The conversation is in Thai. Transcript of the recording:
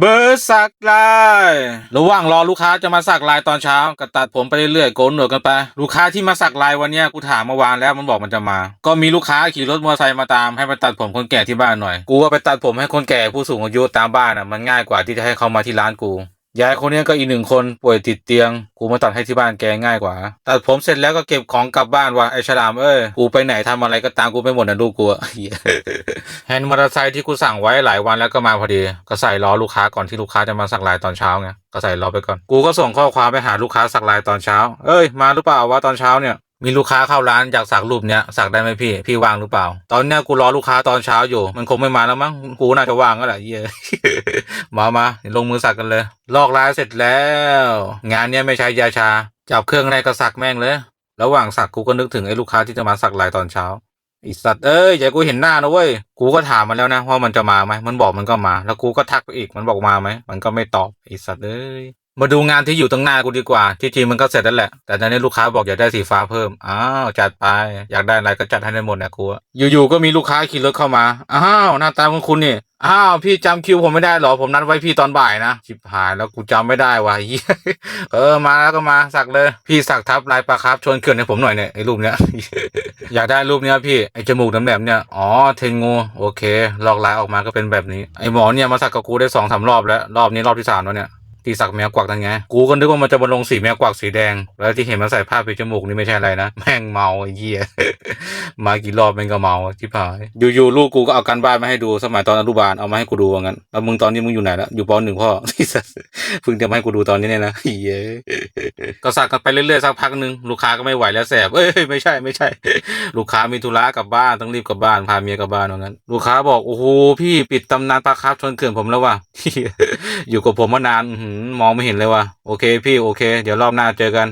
เบอร์สักลายระหว่างรอลูกค้าจะมาสักลายตอนเช้าก็ตัดผมไปเรื่อยๆโกนหนวดกันไป ลูกค้าที่มาสักลายวันนี้กูถามเมื่อวานแล้วมันบอกมันจะมา ก็มีลูกค้าขี่รถมอเตอร์ไซค์มาตามให้มาตัดผมคนแก่ที่บ้านหน่อย กูว่าไปตัดผมให้คนแก่ผู้สูงอายุตามบ้านอะมันง่ายกว่าที่จะให้เขามาที่ร้านกู ยายคนนี้ก็อีกหนึ่งคนป่วยติดเตียง กูมาตัดให้ที่บ้านแกง่ายกว่า ตัดผมเสร็จแล้วก็เก็บของกลับบ้านว่ะไอฉลามเอ้ย กูไปไหนทำอะไรก็ตามกูไปหมดนะลูกกูเหี้ยแฮนด์มอเตอร์ไซค์ที่กูสั่งไว้หลายวันแล้วก็มาพอดี ก็ใส่รอลูกค้าก่อนที่ลูกค้าจะมาสักลายตอนเช้าไง ก็ใส่รอไปก่อน กูก็ส่งข้อความไปหาลูกค้าสักลายตอนเช้า เอ้ย มาหรือเปล่าวะตอนเช้าเนี่ยมีลูกค้าเข้าร้านอยากสักรูปเนี้ยสักได้ไหมพี่ พี่ว่างหรือเปล่า ตอนเนี้ยกูรอลูกค้าตอนเช้าอยู่ มันคงไม่มาแล้วมั้งกูน่าจะว่างก็แหละเหี้ มามาลงมือสักกันเลย ลอกลายเสร็จแล้ว งานเนี้ยไม่ใช้ยาชา จับเครื่องในก็สักแม่งเลย ระหว่างสักกูก็นึกถึงไอ้ลูกค้าที่จะมาสักลายตอนเช้าไอสัตว์เอ้ยอย่ากูเห็นหน้านะเว้ย กูก็ถามมันแล้วนะว่ามันจะมาไหม มันบอกมันก็มา แล้วกูก็ทักไปอีก มันบอกมาไหม มันก็ไม่ตอบไอสัตว์เอ้ย มาดูงานที่อยู่ตรงหน้ากูดีกว่า ที่จริงมันก็เสร็จแล้วแหละ แต่ตอนนี้ลูกค้าบอกอยากได้สีฟ้าเพิ่ม อ้าว จัดไป อยากได้อะไรก็จัดให้ได้หมดนะกูอะอยู่ๆก็มีลูกค้าขี่รถเข้ามา อ้าว หน้าตาคุณคุณนี่ อ้าวพี่จำคิวผมไม่ได้เหรอผมนัดไว้พี่ตอนบ่ายนะชิบหายแล้วกูจำไม่ได้วะเออมาแล้วก็มาสักเลย พี่สักทับลายปลาครับชวนเขื่อนให้ผมหน่อยเนี่ยไอ้รูปเนี้ยอยากได้รูปเนี้ยพี่ไอ้จมูกแหลมๆเนี่ยอ๋อเทงงูโอเค ลอกลายออกมาก็เป็นแบบนี้ไอ้หมอเนี่ยมาสักกับกูได้สองสามรอบแล้วรอบนี้รอบที่สามแล้วเนี่ย ที่สักแมวกวักนั่นไง กูก็นึกว่ามันจะมาลงสีแมวกวักสีแดง แล้วที่เห็นมันใส่ผ้าปิดจมูกนี่ไม่ใช่อะไรนะ แม่งเมาไอ้เหี้ย มากี่รอบแม่งก็เมาที่ผาย อยู่ๆลูกกูก็เอาการบ้านมาให้ดูสมัยตอนอนุบาลเอามาให้กูดูว่างั้น แล้วมึงตอนนี้มึงอยู่ไหนแล้วอยู่ปหนึ่งพ่อเพิ่งจะมาให้กูดูตอนนี้เนี่ยนะเหี้ยก็สักกันไปเรื่อยๆสักพักหนึ่งลูกค้าก็ไม่ไหวแล้วแสบเอ้ยไม่ใช่ไม่ใช่ ลูกค้ามีธุระกลับบ้านต้องรีบกลับบ้านพาเมียกลับบ้านว่างั้น ลูกค้าบอกโอ้โหพี่ปิดตำนานปลาคาร์ฟชนเขื่อนผมแล้วว่ะอยู่กับผมมานานอืมองไม่เห็นเลยว่ะโอเคพี่โอเค เดี๋ยวรอบหน้าเจอกัน